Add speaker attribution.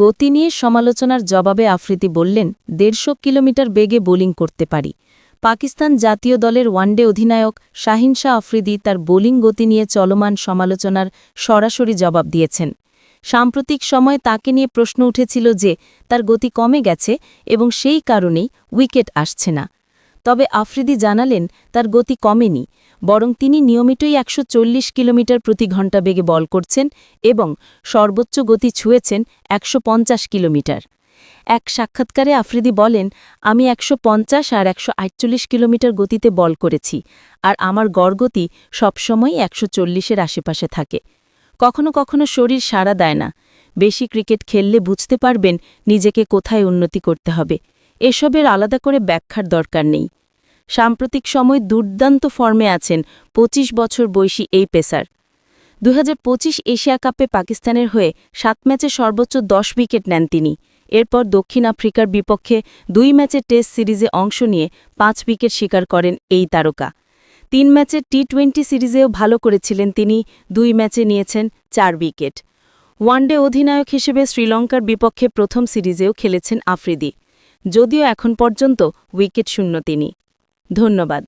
Speaker 1: গতি নিয়ে সমালোচনার জবাবে আফ্রিদি বললেন, দেড়শো কিলোমিটার বেগে বোলিং করতে পারি। পাকিস্তান জাতীয় দলের ওয়ানডে অধিনায়ক শাহিন শাহ আফ্রিদি তার বোলিং গতি নিয়ে চলমান সমালোচনার সরাসরি জবাব দিয়েছেন। সাম্প্রতিক সময়ে তাকে নিয়ে প্রশ্ন উঠেছিল যে, তার গতি কমে গেছে এবং সেই কারণেই উইকেট আসছে না। তবে আফ্রিদি জানালেন, তার গতি কমেনি, বরং তিনি নিয়মিতই একশো চল্লিশ কিলোমিটার প্রতি ঘণ্টা বেগে বল করছেন এবং সর্বোচ্চ গতি ছুঁয়েছেন একশো পঞ্চাশ কিলোমিটার। এক সাক্ষাৎকারে আফ্রিদি বলেন, আমি একশো পঞ্চাশ আর একশো আটচল্লিশ কিলোমিটার গতিতে বল করেছি, আর আমার গড় গতি সবসময়ই একশো চল্লিশের আশেপাশে থাকে। কখনো কখনো শরীর সাড়া দেয় না। বেশি ক্রিকেট খেললে বুঝতে পারবেন নিজেকে কোথায় উন্নতি করতে হবে। এসবের আলাদা করে ব্যাখ্যার দরকার নেই। সাম্প্রতিক সময় দুর্দান্ত ফর্মে আছেন ২৫ বছর বয়সী এই পেসার। দু হাজার পঁচিশ এশিয়া কাপে পাকিস্তানের হয়ে সাত ম্যাচে সর্বোচ্চ দশ উইকেট নেন তিনি। এরপর দক্ষিণ আফ্রিকার বিপক্ষে দুই ম্যাচে টেস্ট সিরিজে অংশ নিয়ে পাঁচ উইকেট শিকার করেন এই তারকা। তিন ম্যাচে টি টোয়েন্টি সিরিজেও ভালো করেছিলেন তিনি, দুই ম্যাচে নিয়েছেন চার উইকেট। ওয়ানডে অধিনায়ক হিসেবে শ্রীলঙ্কার বিপক্ষে প্রথম সিরিজেও খেলেছেন আফ্রিদি। যদিও এখন পর্যন্ত উইকেট শূন্য তিনি। ধন্যবাদ।